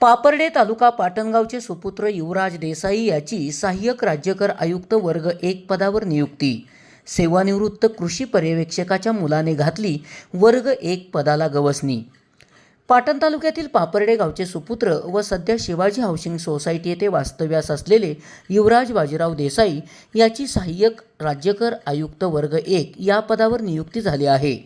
पापर्डे तालुका पाटणगावचे सुपुत्र युवराज देसाई याची सहाय्यक राज्यकर आयुक्त वर्ग एक पदावर नियुक्ती. सेवानिवृत्त कृषी पर्यवेक्षकाच्या मुलाने घातली वर्ग एक पदाला गवसणी. पाटण तालुक्यातील पापर्डे गावचे सुपुत्र व सध्या शिवाजी हाऊसिंग सोसायटी येथे वास्तव्यास असलेले युवराज बाजीराव देसाई याची सहाय्यक राज्यकर आयुक्त वर्ग एक या पदावर नियुक्ती झाली आहे.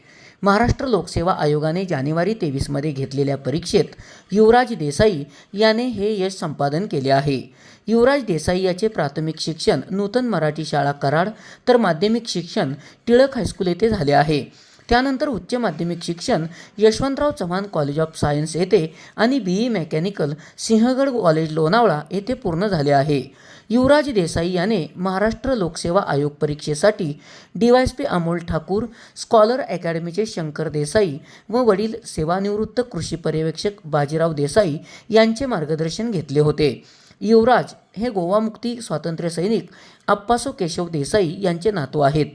महाराष्ट्र लोकसेवा आयोगाने जानेवारी तेवीसमध्ये घेतलेल्या परीक्षेत युवराज देसाई याने हे यश संपादन केले आहे. युवराज देसाई याचे प्राथमिक शिक्षण नूतन मराठी शाळा कराड तर माध्यमिक शिक्षण टिळक हायस्कूल येथे झाले आहे. त्यानंतर उच्च माध्यमिक शिक्षण Yashwantrao Chavan college of science येथे आणि B. E. Mechanical Sinhagad college Lonavala येथे पूर्ण झाले आहे. युवराज देसाई याने महाराष्ट्र लोकसेवा आयोग परीक्षेसाठी D Y P Amol Thakur scholar अकॅडमीचे Shankar Desai व वडील सेवानिवृत्त कृषी पर्यवेक्षक बाजीराव देसाई यांचे मार्गदर्शन घेतले होते. युवराज हे गोवामुक्ती स्वातंत्र्य सैनिक अप्पासो केशव देसाई यांचे नातू आहेत.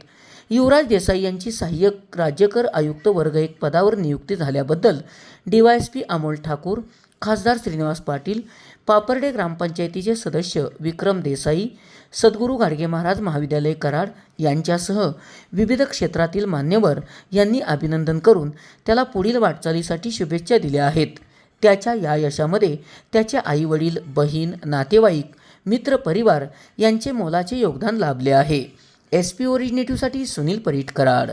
युवराज देसाई यांची सहाय्यक राज्यकर आयुक्त वर्ग एक पदावर नियुक्ती झाल्याबद्दल D Y S P Amol Thakur खासदार श्रीनिवास पाटील पापर्डे ग्रामपंचायतीचे सदस्य विक्रम देसाई सद्गुरू गाडगे महाराज महाविद्यालय कराड यांच्यासह विविध क्षेत्रातील मान्यवर यांनी अभिनंदन करून त्याला पुढील वाटचालीसाठी शुभेच्छा दिल्या आहेत. त्याच्या या यशामध्ये त्याचे आईवडील बहीण नातेवाईक मित्र परिवार यांचे मोलाचे योगदान लाभले आहे. एस पी ओरिजिनेटिव्हसाठी सुनील परीटकराड.